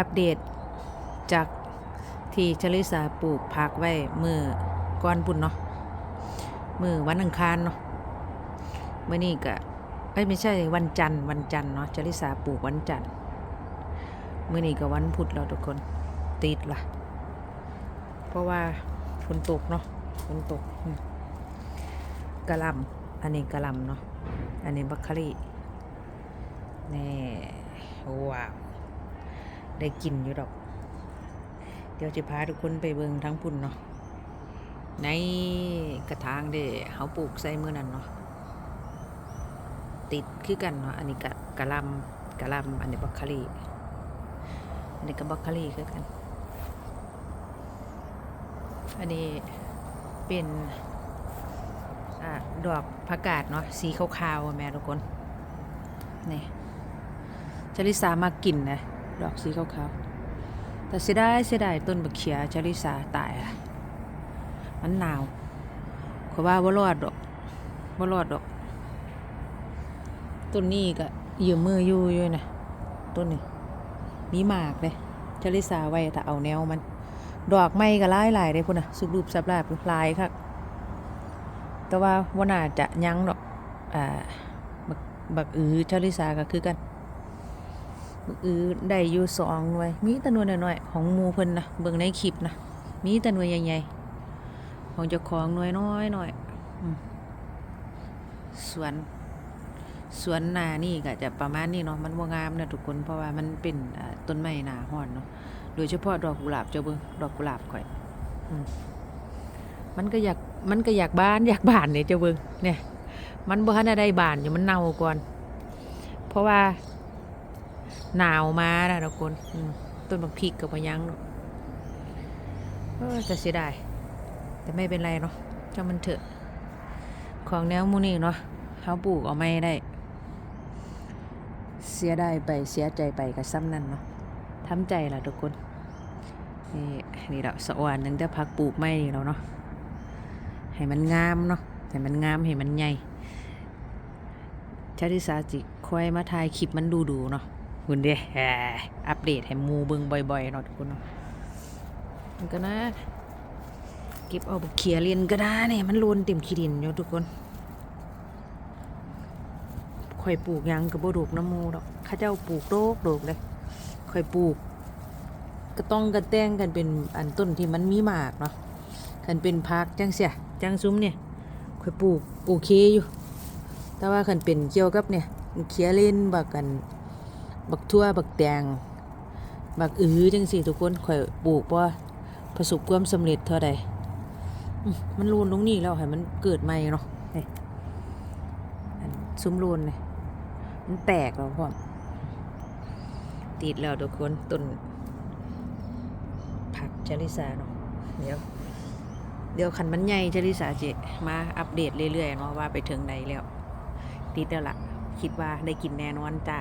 อัปเดตจากที่ชลิสาปลูกผักไว้มือก้อนบุญเนาะมือวันอังคารเนาะเมื่อนี้ก็เอ้ไม่ใช่วันจันทร์วันจันทร์เนาะชลิสาปลูกวันจันทร์เมื่อนี้ก็วันพุธแล้วทุกคนติดละเพราะว่าฝนตกเนาะฝนตกอืมกะลำอันนี้กระลำเนาะอันนี้บัคคารีนี่ว้าว ได้กินอยู่ดอก เดี๋ยวจะพาทุกคนไปเบิงทั้งพุ่นเนาะในกระถางเด้เฮาปลูกใส่เมือนั่นเนาะติดคือกันเนาะอันนี้กะกะลำกะลำอันนี้บักคารีอันนี้ก็บักคารีคือกัน อันนี้เป็นอดอกผักกาดเนาะสีขาวๆแม่ทุกคนนี่จริสามากินนะ ดอกสีขาวๆแต่เสียดายเสียดายต้นบักเขียจริสาตายอะมันหนาวขาว่าว่ารอดดอกว่ารอดดอก ต้นนี้ก็ยืมมืออยู่อยู่นะต้นนี้มีหมากเลยจริสาไว้แต่เอาแนวมัน ดอกไม้ก็หลายหลายเลยพุ่นน่ะสุบรูปสับลาบลายครับแต่ว่าว่าน่าจะยั้งดอกอ่าบักบักอือจริสาก็คือกัน บักอือได้อยู่สองหน่วย มีต่หน่วยน้อยๆของมูเพิ่นนะเบิ่งในคลิปนะมีต่หน่วยใหญ่ๆของเจ้าของหน่วยน้อยหน่อยสวนสวนนานี่ก็จะประมาณนี้เนาะมันบ่งามนะทุกคนเพราะว่ามันเป็นต้นไม้หนาฮ้อนเนาะโดยเฉพาะดอกกุหลาบเจ้าเบิ่งดอกกุหลาบข่อยมมันก็อยากมันก็อยากบานอยากบานเนี่ยเจ้าเบิ่งเนี่ย มันบ่ทันได้บานอยู่มันเน่าก่อน เพราะว่า หนาวมานะทุกคนต้นบักพริกกับมะยังเนอะเออแต่เสียดายแต่ไม่เป็นไรเนาะจ้ามันเถอะ ของแนวมูนี่เนาะเขาปลูกเอาไม่ได้ เสียดายไปเสียใจไปกับซ้ำนั่นเนาะทำใจล่ะทุกคน นี่นี่เราสะอวนหนึ่งแต่พักปลูกไม่เราเนาะให้มันงามเนาะให้มันงามให้มันใหญ่ชาติสาจิคอยมาถ่ายคลิปมันดูดูเนาะ คุณเด้อัปเดตให้หมูเบิงบ่อยๆเนาะทุกคนเนาะมันก็นะเก็บเอาบักเขียเรียนก็ได้เนี่ยมันโลนเต็มขี้ดินอยู่ทุกคนข่อยปลูกยังก็บ่ดูกน้ำหมูดอกข้าเจ้าปลูกโดกโดกเลยข่อยปลูก ก็ต้องกระแตงกันเป็นอันต้นที่มันมีหมากเนาะคันเป็นพักจังเสียจังซุ้มเนี่ยข่อยปลูกโอเคอยู่ แต่ว่าคันเป็นเกี่ยวกับเนี่ยเขียเล่นบักกัน บักทั่วบักแตงบักอื้อจังสิทุกคนข่อยปลูกว่าประสบความสำเร็จเท่าใดมันรูนตรงนี้แล้วให้มันเกิดใหม่เนาะนี่ซุ้มรูนเลยมันแตกแล้วพ่อติดแล้วทุกคนต้นผักจาริสาเนาะเดี๋ยวเดี๋ยวคันมันใหญ่จาริสาจะมาอัปเดตเรื่อยๆเนาะว่าไปถึงไหนแล้ว ติดแล้วล่ะ คิดว่าได้กินแน่นอนจ้า